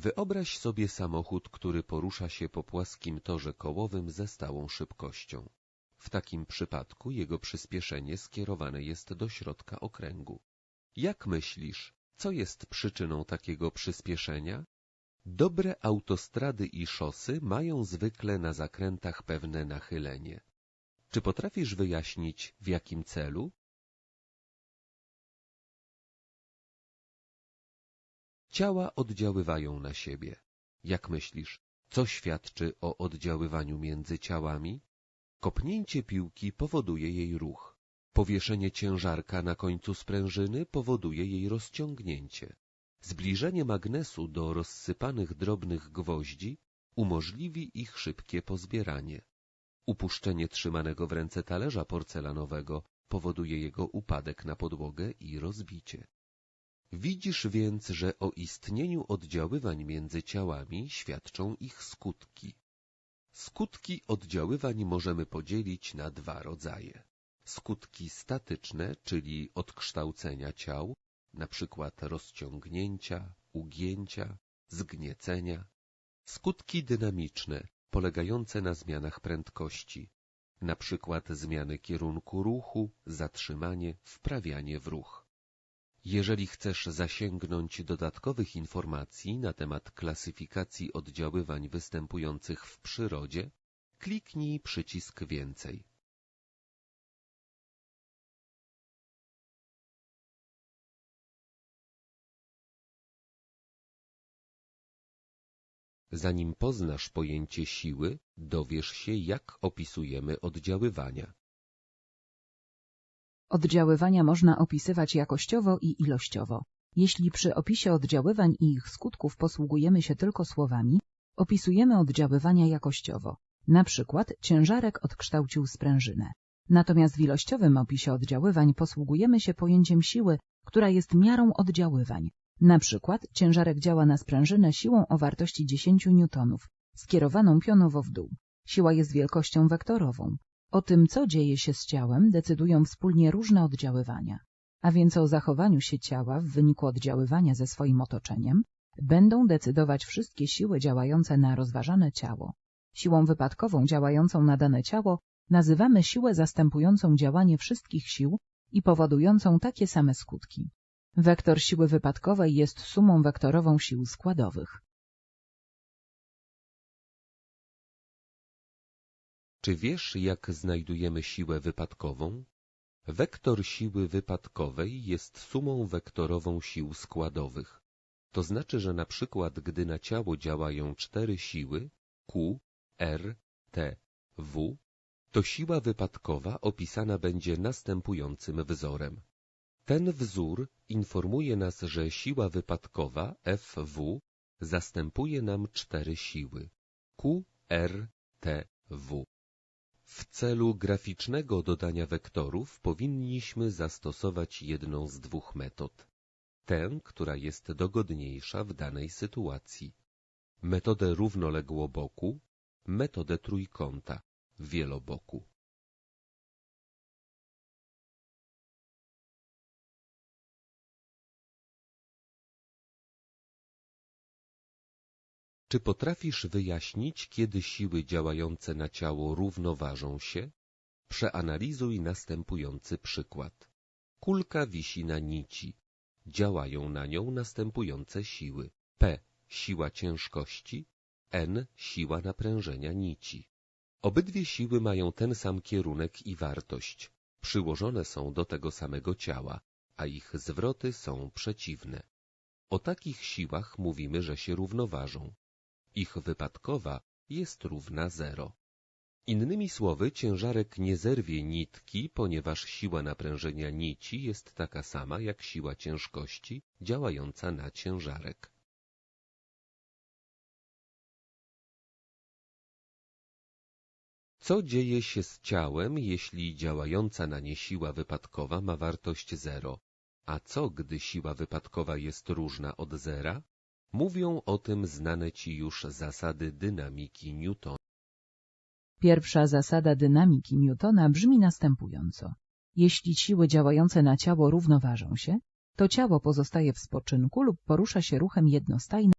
Wyobraź sobie samochód, który porusza się po płaskim torze kołowym ze stałą szybkością. W takim przypadku jego przyspieszenie skierowane jest do środka okręgu. Jak myślisz, co jest przyczyną takiego przyspieszenia? Dobre autostrady i szosy mają zwykle na zakrętach pewne nachylenie. Czy potrafisz wyjaśnić, w jakim celu? Ciała oddziaływają na siebie. Jak myślisz, co świadczy o oddziaływaniu między ciałami? Kopnięcie piłki powoduje jej ruch. Powieszenie ciężarka na końcu sprężyny powoduje jej rozciągnięcie. Zbliżenie magnesu do rozsypanych drobnych gwoździ umożliwi ich szybkie pozbieranie. Upuszczenie trzymanego w ręce talerza porcelanowego powoduje jego upadek na podłogę i rozbicie. Widzisz więc, że o istnieniu oddziaływań między ciałami świadczą ich skutki. Skutki oddziaływań możemy podzielić na dwa rodzaje. Skutki statyczne, czyli odkształcenia ciał, przykład rozciągnięcia, ugięcia, zgniecenia. Skutki dynamiczne, polegające na zmianach prędkości, przykład zmiany kierunku ruchu, zatrzymanie, wprawianie w ruch. Jeżeli chcesz zasięgnąć dodatkowych informacji na temat klasyfikacji oddziaływań występujących w przyrodzie, kliknij przycisk Więcej. Zanim poznasz pojęcie siły, dowiesz się, jak opisujemy oddziaływania. Oddziaływania można opisywać jakościowo i ilościowo. Jeśli przy opisie oddziaływań i ich skutków posługujemy się tylko słowami, opisujemy oddziaływania jakościowo. Na przykład ciężarek odkształcił sprężynę. Natomiast w ilościowym opisie oddziaływań posługujemy się pojęciem siły, która jest miarą oddziaływań. Na przykład ciężarek działa na sprężynę siłą o wartości 10 newtonów, skierowaną pionowo w dół. Siła jest wielkością wektorową. O tym, co dzieje się z ciałem, decydują wspólnie różne oddziaływania. A więc o zachowaniu się ciała w wyniku oddziaływania ze swoim otoczeniem będą decydować wszystkie siły działające na rozważane ciało. Siłą wypadkową działającą na dane ciało nazywamy siłę zastępującą działanie wszystkich sił i powodującą takie same skutki. Wektor siły wypadkowej jest sumą wektorową sił składowych. Czy wiesz, jak znajdujemy siłę wypadkową? Wektor siły wypadkowej jest sumą wektorową sił składowych. To znaczy, że na przykład gdy na ciało działają cztery siły Q, R, T, W, to siła wypadkowa opisana będzie następującym wzorem. Ten wzór informuje nas, że siła wypadkowa Fw zastępuje nam cztery siły Q, R, T, W. W celu graficznego dodania wektorów powinniśmy zastosować jedną z dwóch metod. Tę, która jest dogodniejsza w danej sytuacji. Metodę równoległoboku, metodę trójkąta, wieloboku. Czy potrafisz wyjaśnić, kiedy siły działające na ciało równoważą się? Przeanalizuj następujący przykład. Kulka wisi na nici. Działają na nią następujące siły. P. Siła ciężkości. N. Siła naprężenia nici. Obydwie siły mają ten sam kierunek i wartość. Przyłożone są do tego samego ciała, a ich zwroty są przeciwne. O takich siłach mówimy, że się równoważą. Ich wypadkowa jest równa zero. Innymi słowy, ciężarek nie zerwie nitki, ponieważ siła naprężenia nici jest taka sama jak siła ciężkości działająca na ciężarek. Co dzieje się z ciałem, jeśli działająca na nie siła wypadkowa ma wartość zero, a co, gdy siła wypadkowa jest różna od zera? Mówią o tym znane ci już zasady dynamiki Newtona. Pierwsza zasada dynamiki Newtona brzmi następująco. Jeśli siły działające na ciało równoważą się, to ciało pozostaje w spoczynku lub porusza się ruchem jednostajnym